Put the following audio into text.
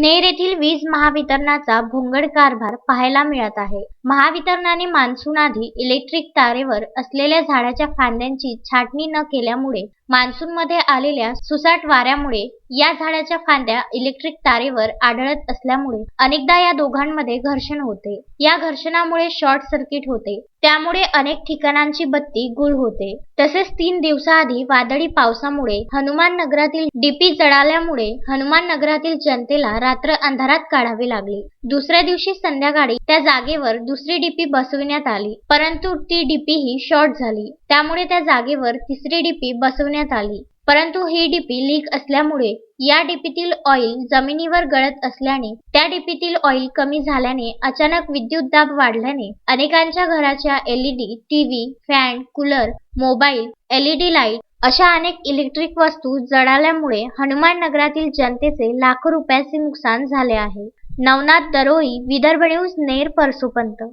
नेर येथील वीज महावितरणाचा भोंगड कारभार पाहायला मिळत आहे. महावितरणाने मान्सून आधी इलेक्ट्रिक तारेवर असलेल्या झाडाच्या फांद्यांची छाटणी न केल्यामुळे मान्सूनमध्ये आलेल्या सुसाट वाऱ्यामुळे या झाडाच्या फांद्या इलेक्ट्रिक तारेवर आढळत असल्यामुळे अनेकदा या दोघांमध्ये घर्षण होते. या घर्षणामुळे शॉर्ट सर्किट होते. त्यामुळे अनेक ठिकाणांची बत्ती गुल होते. तसेच तीन दिवसाआधी वादळी पावसामुळे हनुमान नगरातील डीपी जळाल्यामुळे हनुमान नगरातील जनतेला रात्र अंधारात काढावी लागली. दुसऱ्या दिवशी संध्याकाळी त्या जागेवर दुसरी डीपी बसविण्यात आली. परंतु ती डीपी ही शॉर्ट झाली. त्यामुळे त्या जागेवर तिसरी डीपी बसवण्यात आली. परंतु ही डीपी लीक असल्यामुळे या डीपीतील ऑइल जमिनीवर गळत असल्याने त्या डीपीतील ऑइल कमी झाल्याने अचानक विद्युत दाब वाढल्याने अनेकांच्या घराच्या LED TV fan cooler mobile LED light अशा अनेक इलेक्ट्रिक वस्तू जळाल्यामुळे हनुमान नगरातील जनतेचे लाखो रुपयाचे नुकसान झाले आहे. नवनाथ दरोई विदर्भ न्यूज नेर परसोपंत.